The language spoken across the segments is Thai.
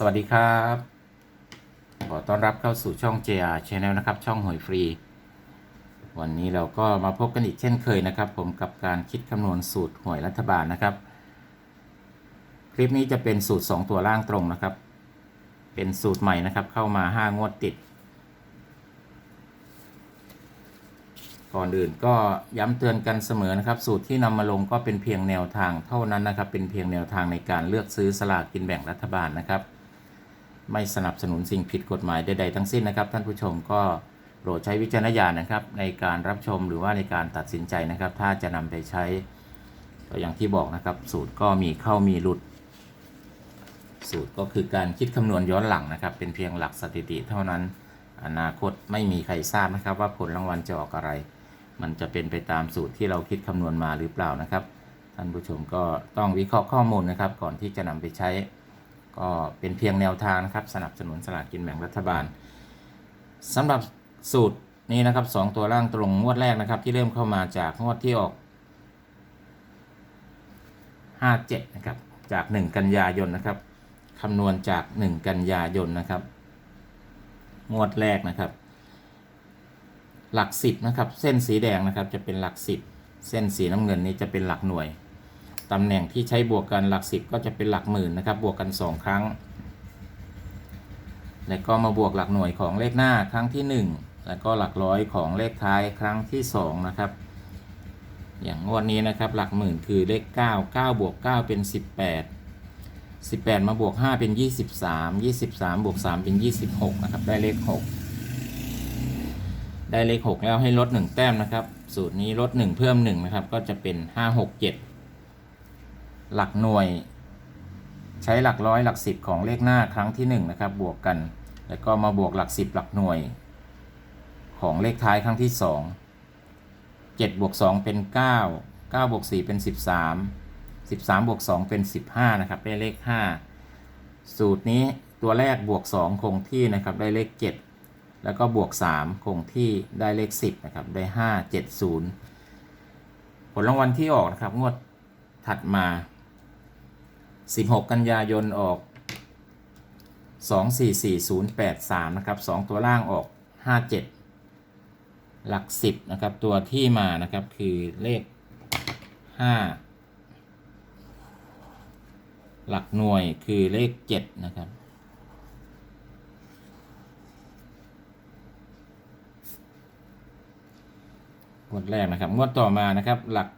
สวัสดีครับ ขอต้อนรับเข้าสู่ช่อง JR Channel นะครับ ช่องหวยฟรี วันนี้เราก็มาพบกันอีกเช่นเคยนะครับ ผมกับการคิดคำนวณสูตรหวยรัฐบาลนะครับ คลิปนี้จะเป็นสูตร 2 ตัวล่างตรงนะครับ เป็นสูตรใหม่นะครับ เข้ามา 5 งวดติด ก่อนอื่นก็ย้ำเตือนกันเสมอนะครับ สูตรที่นำมาลงก็เป็นเพียงแนวทางเท่านั้นนะครับ เป็นเพียงแนวทางในการเลือกซื้อสลากกินแบ่งรัฐบาลนะครับ ไม่สนับสนุนสิ่งผิดกฎหมายใดๆทั้งสิ้นนะครับ ท่านผู้ชมก็โปรดใช้วิจารณญาณนะครับ ในการรับชมหรือว่าในการตัดสินใจนะครับ ถ้าจะนำไปใช้ก็อย่างที่บอกนะครับ สูตรก็มีเข้ามีหลุด สูตรก็คือการคิดคำนวณย้อนหลังนะครับ เป็นเพียงหลักสถิติเท่านั้น อนาคตไม่มีใครทราบนะครับ ว่าผลรางวัลจะออกอะไร มันจะเป็นไปตามสูตรที่เราคิดคำนวณมาหรือเปล่านะครับ ท่านผู้ชมก็ต้องวิเคราะห์ข้อมูลนะครับ ก่อนที่จะนำไปใช้ ก็เป็นเพียงแนวทางนะครับ สนับสนุนสลากกินแบ่งรัฐบาลสำหรับสูตรนี้นะครับสองตัวล่างตรงงวดแรกนะครับ ที่เริ่มเข้ามาจากงวดที่ออก 57 นะครับ จาก 1 กันยายนนะครับคำนวณจาก 1 กันยายนนะครับ งวดแรกนะครับ หลักสิบนะครับ เส้นสีแดงนะครับจะเป็นหลักสิบเส้นสีน้ำเงินนี้จะเป็นหลักหน่วย ตำแหน่งที่ใช้บวกกันหลักสิบก็จะเป็นหลักหมื่นนะครับ บวกกัน 2 ครั้ง แล้วก็มาบวกหลักหน่วยของเลขหน้าครั้งที่ 1 แล้วก็หลักร้อยของเลขท้ายครั้งที่ 2 นะครับ อย่างงวดนี้นะครับหลักหมื่นคือเลข 9 9 บวก 9 เป็น 18 18 มาบวก 5 เป็น 23 23 บวก 3 เป็น 26 นะครับ ได้เลข 6 ได้เลข 6 แล้วให้ลด 1 แต้มนะครับ สูตรนี้ลด 1 เพิ่ม 1 นะครับ ก็จะเป็น 5 6 7 หลักหน่วย ใช้หลักร้อยหลัก10ของเลขหน้าครั้งที่1นะครับบวกกัน แล้วก็มาบวกหลัก10หลักหน่วย ของเลขท้ายครั้งที่ 2 7บวก2เป็น 9 9บวก4เป็น 13 13บวก2เป็น 15นะครับได้เลข 5 สูตรนี้ตัวแรกบวก 2 คงที่นะครับได้เลข 7แล้วก็บวก 3 คงที่ได้เลข 10 นะครับ ได้ 5 7 0 ผลรางวัลที่ออกนะครับ งวดถัดมา 16 กันยายนออก 244083 นะครับ 2 ตัวล่างออก 57 หลัก 10 นะครับ ตัวที่มานะครับคือเลข 5 หลักหน่วยคือเลข 7 นะครับงวดแรกนะครับงวดต่อมานะครับหลัก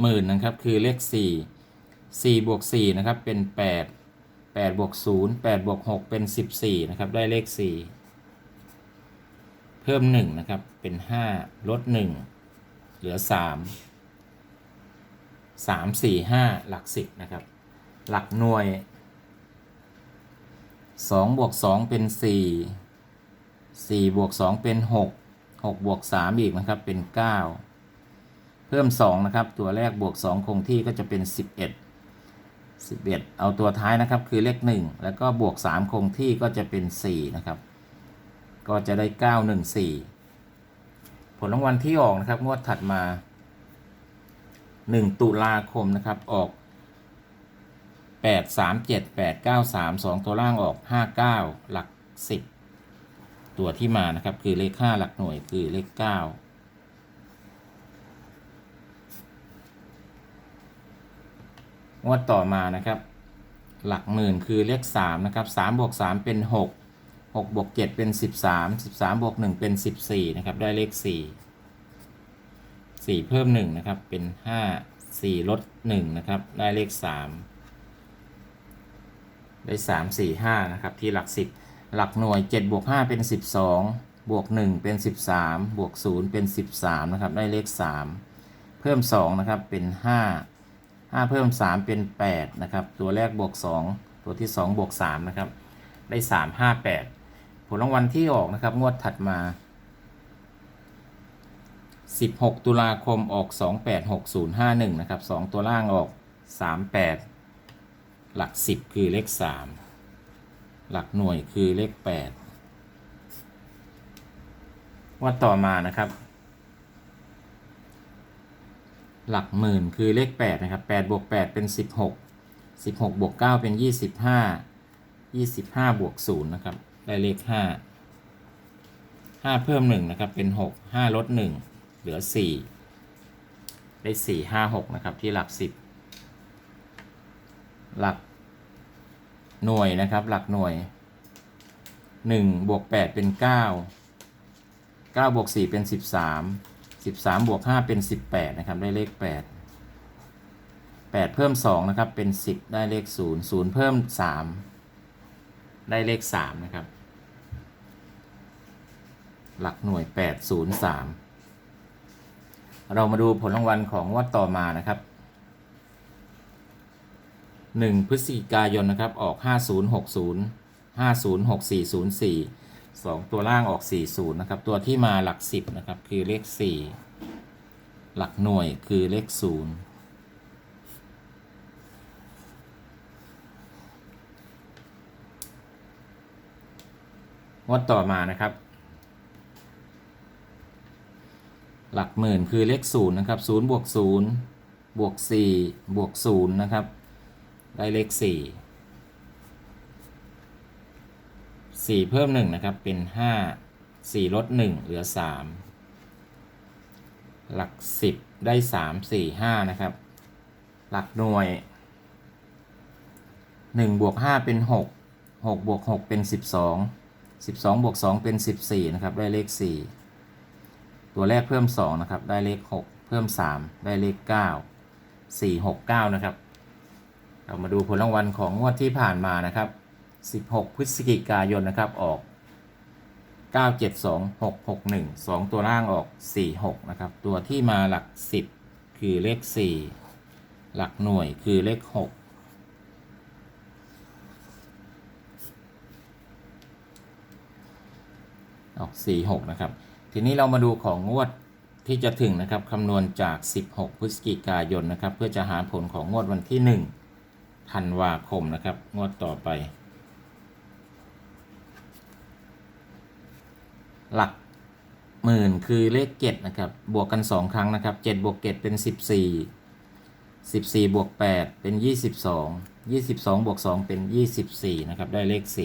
หมื่นนะครับคือเลขสี่ สี่บวกสี่นะครับเป็นแปดแปดบวกศูนย์แปดบวกหกเป็นสิบสี่นะครับได้เลขสี่เพิ่มหนึ่งนะครับเป็นห้าลดหนึ่งเหลือสามสามสี่ห้าหลักสิบนะครับหลักหน่วยสองบวกสองเป็นสี่สี่บวกสองเป็นหก6บวก 3 อีกนะครับเป็น 9 เพิ่ม 2 นะครับ ตัวแรกบวก 2 คงที่ก็จะเป็น 11 11 เอาตัวท้ายนะครับคือเลข 1 แล้วก็บวก 3 คงที่ก็จะเป็น 4 นะครับ ก็จะได้ 9 1 4 ผลรางวัลที่ออกนะครับ งวดถัดมา 1 ตุลาคมนะครับ ออก 8 3 7 8 9 3 2 ตัวล่างออก 59 หลัก 10 ตัวที่มานะครับ คือเลข 5 หลักหน่วยคือเลข 9 งวดต่อมานะครับ หลักหมื่นคือเลข3นะครับ3บวก3เป็น 6 6บวก7เป็น 13 13บวก1เป็น 14นะครับได้เลข 4 4 เพิ่ม1นะครับเป็น 5 4ลด1นะครับได้เลข 3 ได้ 3 4 5นะครับที่หลัก 10 หลักหน่วย 7 บวก 5 เป็น 12 บวก 1 เป็น 13 บวก 0 เป็น 13 นะครับ ได้เลข 3 เพิ่ม 2 นะครับ เป็น 5 5 เพิ่ม 3 เป็น 8 นะครับ ตัวแรกบวก 2 ตัวที่ 2 บวก 3 นะครับ ได้ 3 5 8 ผลรางวัลที่ออกนะครับ งวดถัดมา 16 ตุลาคมออก 286051 นะครับ 2 ตัวล่างออก 38 หลัก 10 คือเลข 3 หลักหน่วยคือเลข 8 ว่าต่อมานะครับ หลักหมื่นคือเลข8นะครับ8บวก8เป็น 16 16บวก9เป็น 25ยี่สิบห้าบวกศูนย์นะครับได้เลขห้าห้าเพิ่มหนึ่งนะครับเป็นหกห้าลดหนึ่งเหลือสี่ได้สี่ห้าหกนะครับที่หลักสิบหลักหน่วยนะครับหลักหน่วยหนึ่งบวกแปดเป็นเก้าเก้าบวกสี่เป็นสิบ สิบสามบวกห้าเป็นสิบแปดนะครับ ได้เลขแปดแปดเพิ่มสองนะครับ เป็นสิบได้เลขศูนย์ศูนย์เพิ่มสามได้เลขสามนะครับ หลักหน่วยแปดศูนย์สามเรามาดูผลรางวัลของงวดต่อมานะครับหนึ่งพฤศจิกายนนะครับ ออกห้าศูนย์หกศูนย์ห้าศูนย์หกสี่ศูนย์สี่ส องตัวล่างออกสี่ศูนย์นะครับ ตัวที่มาหลักสิบนะครับ คือเลขสี่หลักหน่วยคือเลขศูนย์งวดต่อมานะครับ หลักหมื่นคือเลขศูนย์นะครับศูนย์บวกศูนย์บวกสี่บวกศูนย์นะครับ ได้เลขสี่ สี่เพิ่มหนึ่งนะครับ เป็นห้าสี่ลดหนึ่งเหลือสามหลักสิบได้สามสี่ห้านะครับ หลักหน่วยหนึ่งบวกห้าเป็นหกหกบวกหกเป็นสิบสองสิบสองบวกสองเป็นสิบสี่นะครับ ได้เลขสี่ตัวแรกเพิ่มสองนะครับ ได้เลขหกเพิ่มสามได้เลขเก้าสี่หกเก้านะครับ เรามาดูผลรางวัลของงวดที่ผ่านมานะครับ สิบหกพฤศจิกายนนะครับออกเก้าเจ็ดสองหกหกหนึ่งสองตัวล่างออกสี่หกนะครับ ตัวที่มาหลักสิบคือเลขสี่หลักหน่วยคือเลขหกออก 46 นะครับ ทีนี้เรามาดูของงวดที่จะถึงนะครับคำนวณจาก 16 พฤศจิกายนนะครับ เพื่อจะหาผลของงวดวันที่ 1 ธันวาคมนะครับ งวดต่อไป หลักหมื่นคือเลข 7 นะครับ บวกกัน 2 ครั้งนะครับ 7 บวก 7 เป็น 14 14 บวก 8 เป็น 22 22 บวก 2 เป็น 24 นะครับ ได้เลข4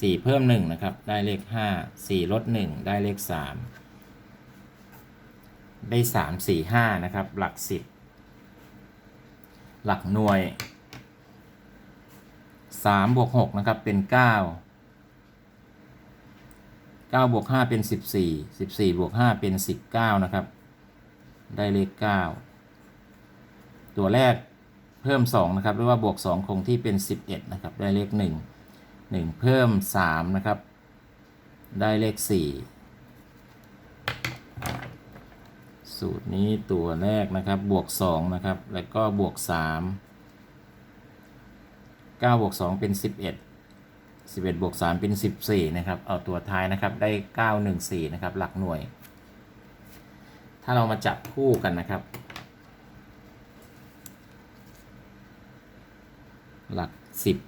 สี่เพิ่มหนึ่งนะครับ ได้เลขห้าสี่ลดหนึ่งได้เลขสามได้สามสี่ห้านะครับ หลักสิบหลักหน่วยสามบวกหกนะครับ เป็นเก้าเก้าบวกห้าเป็นสิบสี่สิบสี่บวกห้าเป็นสิบเก้านะครับ ได้เลขเก้าตัวแรกเพิ่มสองนะครับหรือว่าบวกสองคงที่เป็นสิบเอ็ดนะครับ ได้เลขหนึ่งหนึ่งเพิ่มสามนะครับ ได้เลขสี่สูตรนี้ตัวแรกนะครับ บวกสองนะครับ แล้วก็บวกสามเก้าบวกสองเป็นสิ บเอ็ดสิบเอ็ดบวกสามเป็นสิบสี่นะครับ เอาตัวท้ายนะครับ ได้เก้าหนึ่งสี่นะครับ หลักหน่วย ถ้าเรามาจับคู่กันนะครับ หลักสิบ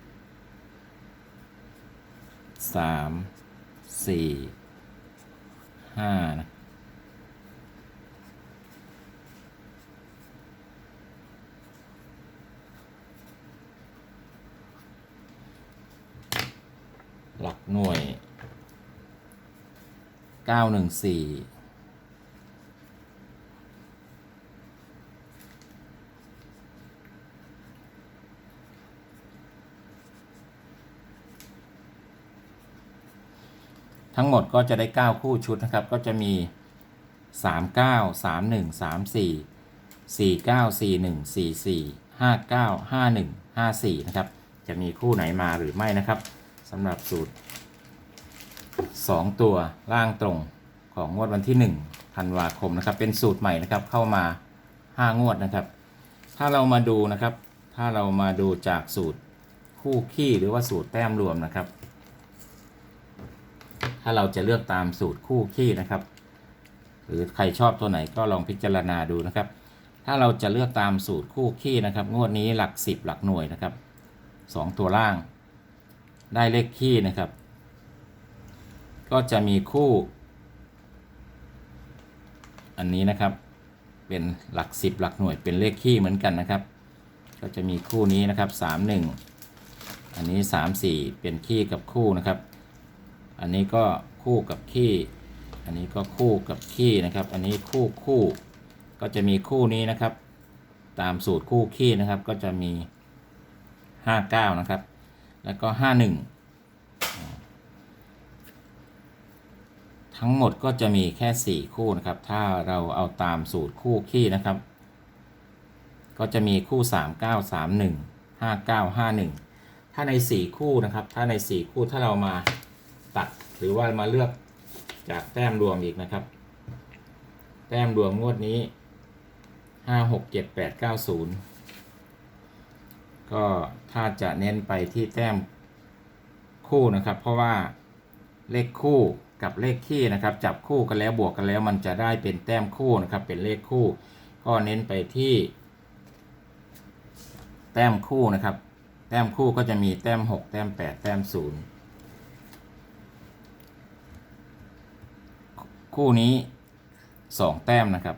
สามสี่ห้า หลักหน่วยเก้าหนึ่งสี่ทั้งหมดก็จะได้ 9 คู่ชุดนะครับ ก็จะมี 3 9 3 1 3 4 4 9 4 1 4 4 5 9 5 1 5 4 นะครับ จะมีคู่ไหนมาหรือไม่นะครับ สำหรับสูตร 2 ตัวล่างตรงของงวดวันที่1ธันวาคมนะครับ เป็นสูตรใหม่นะครับเข้ามา 5 งวดนะครับ ถ้าเรามาดูนะครับ ถ้าเรามาดูจากสูตรคู่ขี้หรือว่าสูตรแต้มรวมนะครับ ถ้าเราจะเลือกตามสูตรคู่ขี้นะครับ หรือใครชอบตัวไหนก็ลองพิจารณาดูนะครับ ถ้าเราจะเลือกตามสูตรคู่ขี้นะครับ งวดนี้หลักสิบหลักหน่วยนะครับสองตัวล่าง ได้เลขขี้นะครับ ก็จะมีคู่ อันนี้นะครับ เป็นหลักสิบหลักหน่วยเป็นเลขขี้เหมือนกันนะครับ ก็จะมีคู่นี้นะครับสามหนึ่งอันนี้สามสี่เป็นขี้กับคู่นะครับ อันนี้ก็คู่กับขี้ อันนี้ก็คู่กับขี้นะครับ อันนี้คู่คู่ ก็จะมีคู่นี้นะครับ ตามสูตรคู่ขี้นะครับ ก็จะมีห้าเก้านะครับ แล้วก็ห้าหนึ่งทั้งหมดก็จะมีแค่ 4 คู่นะครับ ถ้าเราเอาตามสูตรคู่ขี้นะครับ ก็จะมีคู่ 3 9 3 1 5 9 5 1 ถ้าใน 4 คู่นะครับ ถ้าใน 4 คู่ถ้าเรามาตัดหรือว่ามาเลือกจากแต้มรวมอีกนะครับ แต้มรวมงวดนี้ 5 6 7 8 9 0 ก็ถ้าจะเน้นไปที่แต้มคู่นะครับ เพราะว่าเลขคู่กับเลขคี่นะครับ จับคู่กันแล้วบวกกันแล้ว มันจะได้เป็นแต้มคู่นะครับ เป็นเลขคู่ ก็เน้นไปที่ แต้มคู่นะครับ แต้มคู่ก็จะมีแต้ม 6 แต้ม 8 แต้ม 0 คู่นี้ 2 แต้มนะครับ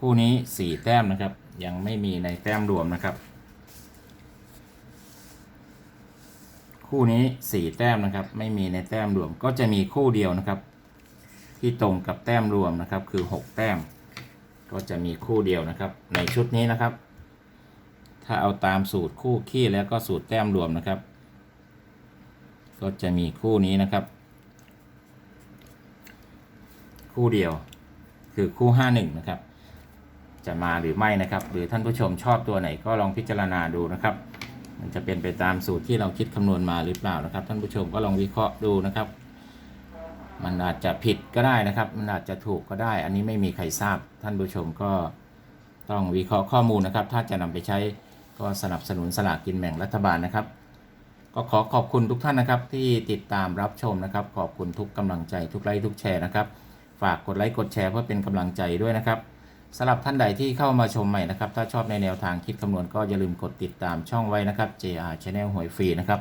คู่นี้ 4 แต้มนะครับ ยังไม่มีในแต้มรวมนะครับ คู่นี้ 4 แต้มนะครับ ไม่มีในแต้มรวมก็จะมีคู่เดียวนะครับ ที่ตรงกับแต้มรวมนะครับ คือ 6 แต้ม ก็จะมีคู่เดียวนะครับ ในชุดนี้นะครับ ถ้าเอาตามสูตรคู่ขี้แล้วก็สูตรแต้มรวมนะครับ ก็จะมีคู่นี้นะครับ คู่เดียวคือคู่ 51 นะครับ จะมาหรือไม่นะครับ หรือท่านผู้ชมชอบตัวไหนก็ลองพิจารณาดูนะครับ มันจะเป็นไปตามสูตรที่เราคิดคำนวณมาหรือเปล่านะครับ ท่านผู้ชมก็ลองวิเคราะห์ดูนะครับ มันอาจจะผิดก็ได้นะครับ มันอาจจะถูกก็ได้ อันนี้ไม่มีใครทราบ ท่านผู้ชมก็ต้องวิเคราะห์ข้อมูลนะครับ ถ้าจะนำไปใช้ก็สนับสนุนสลากกินแบ่งรัฐบาลนะครับ ก็ขอขอบคุณทุกท่านนะครับ ที่ติดตามรับชมนะครับ ขอบคุณทุกกำลังใจทุกไลค์ทุกแชร์นะครับ ฝากกดไลค์กดแชร์เพื่อเป็นกำลังใจด้วยนะครับ สำหรับท่านใดที่เข้ามาชมใหม่นะครับ ถ้าชอบในแนวทางคิดคำนวณก็อย่าลืมกดติดตามช่องไว้นะครับ JR Channel หวยฟรีนะครับ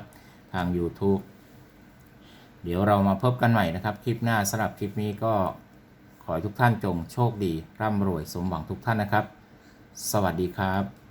ทาง YouTube เดี๋ยวเรามาพบกันใหม่นะครับ คลิปหน้าสำหรับคลิปนี้ก็ขอให้ทุกท่านจงโชคดี ร่ำรวยสมหวังทุกท่านนะครับ สวัสดีครับ